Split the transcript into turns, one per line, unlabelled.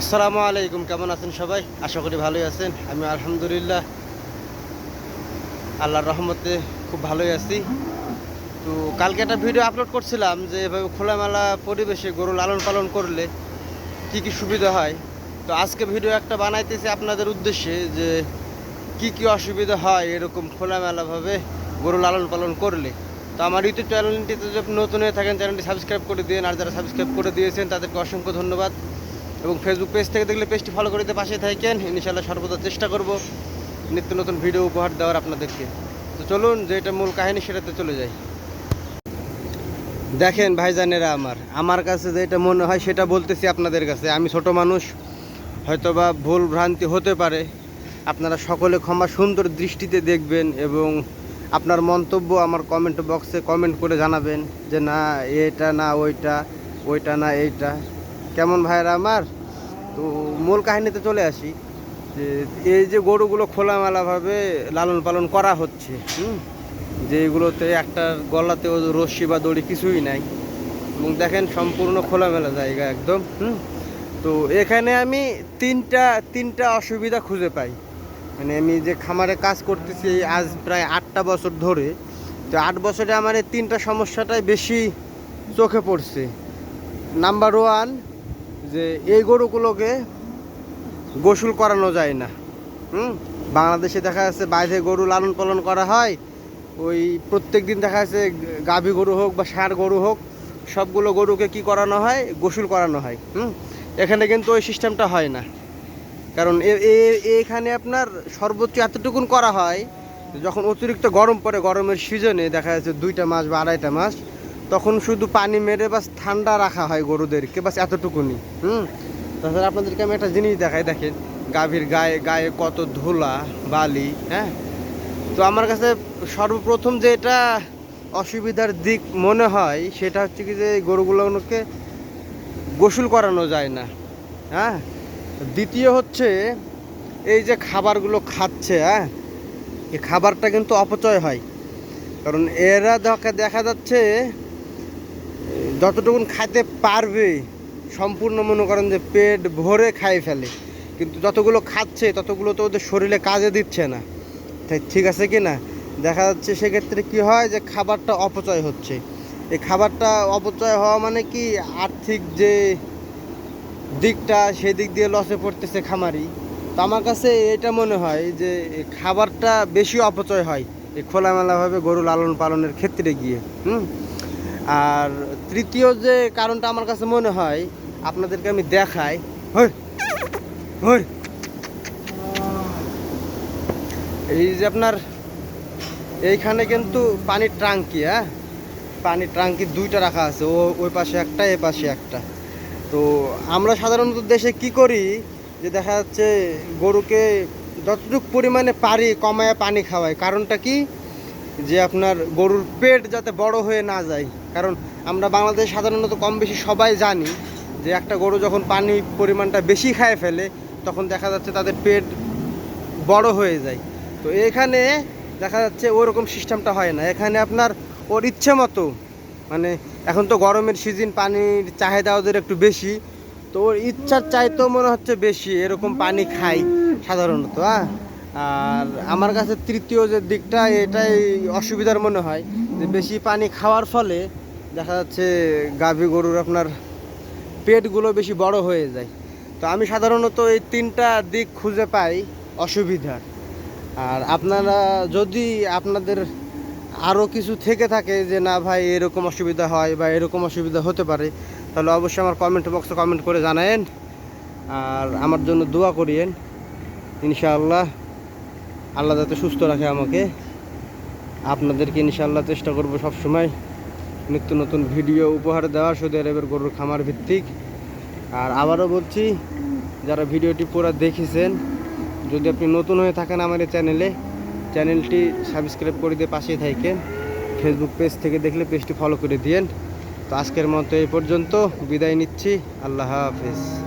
আসসালামু আলাইকুম, কেমন আছেন সবাই? আশা করি ভালোই আছেন। আমি আলহামদুলিল্লাহ আল্লাহর রহমতে খুব ভালোই আছি। তো কালকে একটা ভিডিও আপলোড করছিলাম যে এভাবে খোলামেলা পরিবেশে গরু লালন পালন করলে কি কি সুবিধা হয়। তো আজকে ভিডিও একটা বানাইতেছি আপনাদের উদ্দেশ্যে যে কি কি অসুবিধা হয় এরকম খোলামেলাভাবে গরু লালন পালন করলে। তো আমার ইউটিউব চ্যানেলটিতে যদি নতুন হয়ে থাকেন, চ্যানেলটি সাবস্ক্রাইব করে দিন আর যারা সাবস্ক্রাইব করে দিয়েছেন, তাদেরকে অসংখ্য ধন্যবাদ। এবং ফেসবুক পেজ থেকে দেখলে পেজটি ফলো করে দিতে পাশে থাকেন। ইনশাল্লাহ সর্বদা চেষ্টা করব নিত্য নতুন ভিডিও উপহার দেওয়ার আপনাদেরকে। তো চলুন যে এটা মূল কাহিনী সেটাতে চলে যাই। দেখেন ভাইজানেরা আমার আমার কাছে যেটা মনে হয় সেটা বলতেছি আপনাদের কাছে। আমি ছোট মানুষ, হয়তোবা ভুল ভ্রান্তি হতে পারে। আপনারা সকলে ক্ষমা সুন্দর দৃষ্টিতে দেখবেন এবং আপনার মন্তব্য আমার কমেন্ট বক্সে কমেন্ট করে জানাবেন যে না, এটা না, ওইটা ওইটা না, এইটা। কেমন ভাইরা আমার? তো মূল কাহিনীতে চলে আসি, যে এই যে গরুগুলো খোলামেলাভাবে লালন পালন করা হচ্ছে, হুম? যে এগুলোতে একটা গলাতে ও রশ্মি বা দড়ি কিছুই নাই, এবং দেখেন সম্পূর্ণ খোলামেলা জায়গা একদম, হুম? তো এখানে আমি তিনটা তিনটা অসুবিধা খুঁজে পাই। মানে আমি যে খামারে কাজ করতেছি আজ প্রায় আটটা বছর ধরে, তো আট বছরে আমার এই তিনটা সমস্যাটাই বেশি চোখে পড়ছে। নাম্বার ওয়ান যে এই গরুগুলোকে গোসল করানো যায় না। হুম? বাংলাদেশে দেখা যাচ্ছে বাইরে গরু লালন পালন করা হয়। ওই প্রত্যেক দিন দেখা যাচ্ছে গাভী গরু হোক বা ষাঁড় গরু হোক, সবগুলো গরুকে কি করানো হয়? গোসল করানো হয়। হুম? এখানে কিন্তু ওই সিস্টেমটা হয় না। কারণ এখানে আপনার সর্বোচ্চ এতটুকুন করা হয়, যখন অতিরিক্ত গরম পড়ে, গরমের সিজনে দেখা যাচ্ছে দুইটা মাস বা আড়াইটা মাস তখন শুধু পানি মেরে বাস ঠান্ডা রাখা হয় গরুদেরকে, বাস এতটুকুনি, হুম? তাছাড়া আপনাদেরকে আমি একটা জিনিস দেখাই, দেখেন, গাভীর গায়ে গায়ে কত ধুলা, বালি হ্যাঁ? তো আমার কাছে সর্বপ্রথম যে এটা অসুবিধার দিক মনে হয়, সেটা হচ্ছে কি যে গরুগুলোকে গোসল করানো যায় না হ্যাঁ? দ্বিতীয় হচ্ছে, এই যে খাবারগুলো খাচ্ছে হ্যাঁ? এই খাবারটা কিন্তু অপচয় হয়, কারণ এরা দেখা দেখা যাচ্ছে যতটুকুন খাইতে পারবে, সম্পূর্ণ মনে করেন যে পেট ভরে খাই ফেলে। কিন্তু যতগুলো খাচ্ছে, ততগুলো তো ওদের শরীরে কাজে দিচ্ছে না। তাই ঠিক আছে কি না? দেখা যাচ্ছে সেক্ষেত্রে কি হয় যে খাবারটা অপচয় হচ্ছে। এই খাবারটা অপচয় হওয়া মানে কি? আর্থিক যে দিকটা, সেই দিক দিয়ে লসে পড়তেছে খামারি। তো আমার কাছে এটা মনে হয় যে খাবারটা বেশি অপচয় হয় এই খোলামেলাভাবে গরু লালন পালনের ক্ষেত্রে গিয়ে। হুম? আর তৃতীয় যে কারণটা আমার কাছে মনে হয়, আপনাদেরকে আমি দেখাই। এই যে আপনার, এইখানে কিন্তু পানির ট্রাঙ্কি হ্যাঁ? পানির ট্রাঙ্কি দুইটা রাখা আছে, ও, ওই পাশে একটা, এ পাশে একটা। তো আমরা সাধারণত দেশে কি করি, যে দেখা যাচ্ছে গরুকে যতটুকু পরিমাণে পারি কমায় পানি খাওয়াই। কারণটা কি? যে আপনার গরুর পেট যাতে বড় হয়ে না যায়। কারণ আমরা বাংলাদেশ সাধারণত কম বেশি সবাই জানি যে একটা গরু যখন পানি পরিমাণটা বেশি খায় ফেলে, তখন দেখা যাচ্ছে তাদের পেট বড় হয়ে যায়। তো এখানে দেখা যাচ্ছে ওরকম সিস্টেমটা হয় না। এখানে আপনার ওর ইচ্ছে মতো মানে এখন তো গরমের সিজন, পানির চাহিদা ওদের একটু বেশি, তো ওর ইচ্ছার চাইতেও মনে হচ্ছে বেশি এরকম পানি খাই সাধারণত হ্যাঁ? আর আমার কাছে তৃতীয় যে দিকটা, এটাই অসুবিধার মনে হয় যে বেশি পানি খাওয়ার ফলে দেখা যাচ্ছে গাভী গরুর আপনার পেটগুলো বেশি বড় হয়ে যায়। তো আমি সাধারণত এই তিনটা দিক খুঁজে পাই অসুবিধার। আর আপনারা যদি আপনাদের আরও কিছু থেকে থাকে যে, না ভাই, এরকম অসুবিধা হয় বা এরকম অসুবিধা হতে পারে, তাহলে অবশ্যই আমার কমেন্ট বক্সে কমেন্ট করে জানায়েন। আর আমার জন্য দোয়া করিয়েন। ইনশাআল্লাহ আল্লাহ যাতে সুস্থ রাখে আমাকে। আপনাদেরকে ইনশাআল্লাহ চেষ্টা করব সবসময় নিত্য নতুন ভিডিও উপহার দেওয়া, সৌদি আরবের গরুর খামার ভিত্তিক। আর আবারও বলছি, যারা ভিডিওটি পুরো দেখেছেন, যদি আপনি নতুন হয়ে থাকেন আমার এই চ্যানেলে, চ্যানেলটি সাবস্ক্রাইব করে দিয়ে পাশেই থাকেন। ফেসবুক পেজ থেকে দেখলে পেজটি ফলো করে দিয়েন। তো আজকের মতো এই পর্যন্ত, বিদায় নিচ্ছি, আল্লাহ হাফিজ।